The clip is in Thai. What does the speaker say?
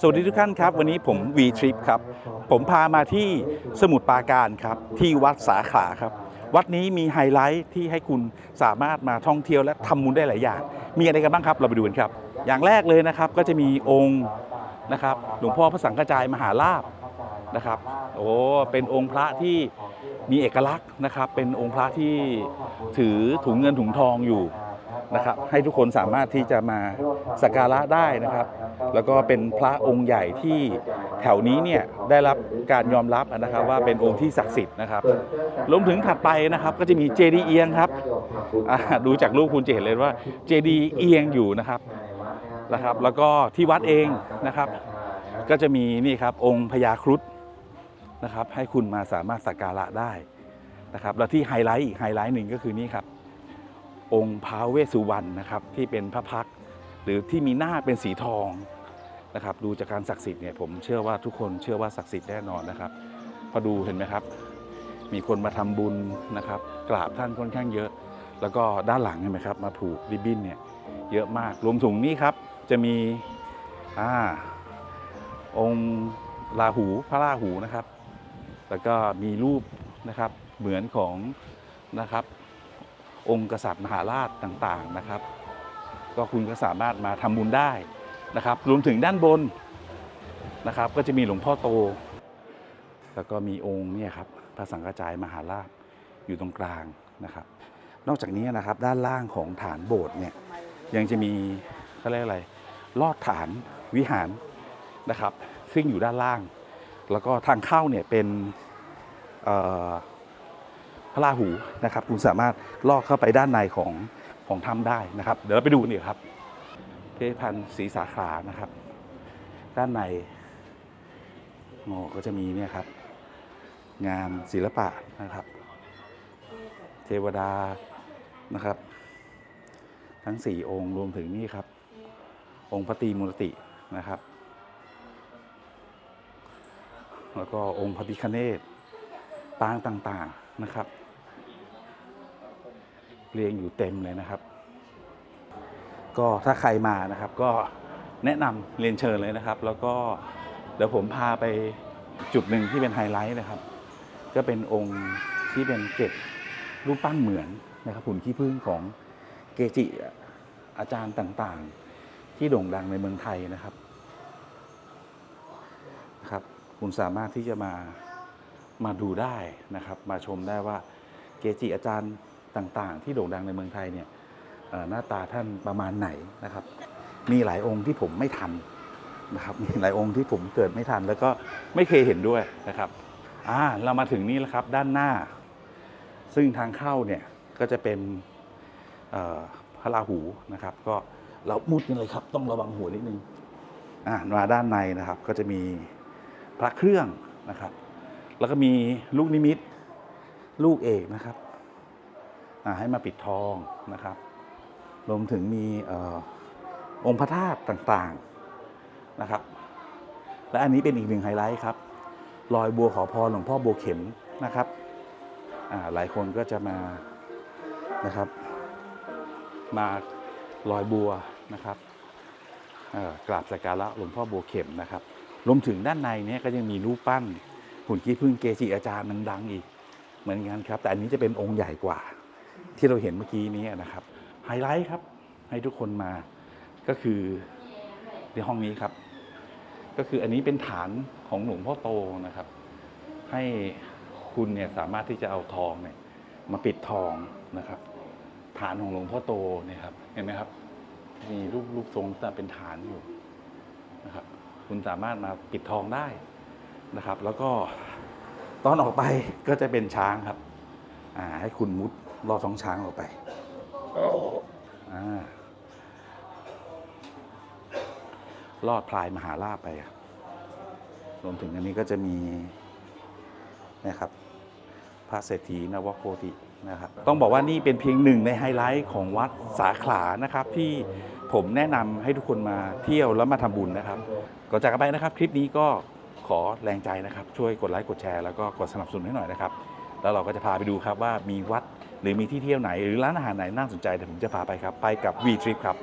สวัสดีทุกท่านครับ วันนี้ผม V Trip ครับ ผมพามาที่สมุทรปราการครับ ที่วัดสาขลาครับ วัดนี้มีไฮไลท์ที่ให้คุณสามารถมาท่องเที่ยวและทำบุญได้หลายอย่าง มีอะไรกันบ้างครับ เราไปดูกันครับ อย่างแรกเลยนะครับก็จะมีองค์นะครับหลวงพ่อพระสังฆจายมหาลาภนะครับโอ้เป็นองค์พระที่มีเอกลักษณ์นะครับ เป็นองค์พระที่ถือถุงเงินถุงทองอยู่ นะครับให้ทุกคนสามารถที่จะมาสักการะได้นะครับ แล้วก็เป็นพระองค์ใหญ่ที่แถวนี้เนี่ยได้รับการยอมรับนะครับว่าเป็นองค์ที่ศักดิ์สิทธิ์นะครับรวมถึงถัดไปนะครับก็จะมีเจดีย์เอียงครับดูจากรูปคุณจะเห็นเลยว่าเจดีย์เอียงอยู่นะครับนะครับ แล้วก็ที่วัดเองนะครับ ก็จะมีนี่ครับองค์พญาครุฑนะครับให้คุณมาสามารถสักการะได้นะครับ แล้วที่ไฮไลท์อีกไฮไลท์หนึ่งก็คือนี่ครับ องค์ท้าเวสสุวรรณนะครับที่เป็นพระพักหรือที่มีหน้าเป็นสีทองนะครับดูจากการศักดิ์สิทธิ์เนี่ยผมเชื่อว่าทุกคนเชื่อว่าศักดิ์สิทธิ์แน่นอนนะครับ พอดูเห็นไหมครับ มีคนมาทำบุญนะครับ กราบท่านค่อนข้างเยอะ แล้วก็ด้านหลังเห็นไหมครับมาผูกริบบิ้นเนี่ยเยอะมากรวมถึงนี่ครับจะมีอ่าองค์ราหูพระราหูนะครับ แล้วก็มีรูปนะครับเหมือนของนะครับ องค์กษัตริย์มหาราชต่างๆนะครับ ก็คุณก็สามารถมาทำบุญได้นะครับ รวมถึงด้านบนนะครับ ก็จะมีหลวงพ่อโต แล้วก็มีองค์เนี่ยครับพระสังฆจายมหาราชอยู่ตรงกลางนะครับ นอกจากนี้นะครับด้านล่างของฐานโบสถ์เนี่ยยังจะมีเขาเรียกอะไรลอดฐานวิหารนะครับ ซึ่งอยู่ด้านล่าง แล้วก็ทางเข้าเนี่ยเป็นเอ่อ พระราหูนะครับ คุณสามารถลอดเข้าไปด้านในของของถ้ำได้นะครับ เดี๋ยวเราไปดูกันดีกว่าครับเพชพันธ์ศรีสาขานะครับ ด้านในโอ้ก็จะมีเนี่ยครับ งานศิลปะนะครับ เทวดานะครับ ทั้งสี่องค์รวมถึงนี่ครับ องค์พระตรีมูรตินะครับ แล้วก็องค์พระพิคเนตปางต่างๆนะครับ เรียงอยู่เต็มเลยนะครับ ก็ถ้าใครมานะครับก็แนะนำเรียนเชิญเลยนะครับ แล้วก็เดี๋ยวผมพาไปจุดหนึ่งที่เป็นไฮไลท์นะครับ ก็เป็นองค์ที่เป็นเก็ดรูปปั้นเหมือนนะครับหุ่นขี้ผึ้งของเกจิอาจารย์ต่างๆ ที่โด่งดังในเมืองไทยนะครับนะครับ คุณสามารถที่จะมามาดูได้นะครับ มาชมได้ว่าเกจิอาจารย์ ต่างๆ ที่โด่งดังในเมืองไทยเนี่ยหน้าตาท่านประมาณไหนนะครับ มีหลายองค์ที่ผมไม่ทันนะครับ มีหลายองค์ที่ผมเกิดไม่ทัน แล้วก็ไม่เคยเห็นด้วยนะครับอ่าเรามาถึงนี่แล้วครับด้านหน้า ซึ่งทางเข้าเนี่ยก็จะเป็นพระราหูนะครับ ก็เรามุดกันเลยครับ ต้องระวังหัวนิดนึงอ่ามาด้านในนะครับก็จะมีพระเครื่องนะครับ แล้วก็มีลูกนิมิตลูกเอกนะครับ ให้มาปิดทองนะครับ รวมถึงมีอองค์พระธาตุต่างๆนะครับ และอันนี้เป็นอีกหนึ่งไฮไลท์ครับรอยบัวขอพรหลวงพ่อบัวเข็มนะครับหลายคนก็จะมานะครับ มาลอยบัวนะครับกราบสักการะหลวงพ่อบัวเข็มนะครับ รวมถึงด้านในเนี้ก็ยังมีรูปปั้นหุ่นขี้ผึ้งเกจิอาจารย์ดังๆอีก เหมือนกันครับ แต่อันนี้จะเป็นองค์ใหญ่กว่า ที่เราเห็นเมื่อกี้นี้นะครับไฮไลท์ครับให้ทุกคนมาก็คือในห้องนี้ครับ ก็คืออันนี้เป็นฐานของหลวงพ่อโตนะครับ ให้คุณเนี่ยสามารถที่จะเอาทองเนี่ยมาปิดทองนะครับ ฐานของหลวงพ่อโตเนี่ยครับเห็นไหมครับ มีรูปรูปทรงแต่เป็นฐานอยู่นะครับ คุณสามารถมาปิดทองได้นะครับ แล้วก็ตอนออกไปก็จะเป็นช้างครับ ให้คุณมุดลอดท้องช้างออกไปอ่าลอดพลายมหาลาภไปครับรวมถึงอันนี้ก็จะมีนะครับพระเศรษฐีนวโคตินะครับ ต้องบอกว่านี่เป็นเพียงหนึ่งในไฮไลท์ของวัดสาขลานะครับ ที่ผมแนะนำให้ทุกคนมาเที่ยวแล้วมาทำบุญนะครับก่อนจากกันไปนะครับ คลิปนี้ก็ขอแรงใจนะครับ ช่วยกดไลค์กดแชร์แล้วก็กดสนับสนุนให้หน่อยนะครับ แล้วเราก็จะพาไปดูครับว่ามีวัดหรือมีที่เที่ยวไหน หรือร้านอาหารไหนน่าสนใจเดี๋ยวผมจะพาไปครับ ไปกับ V Trip ครับ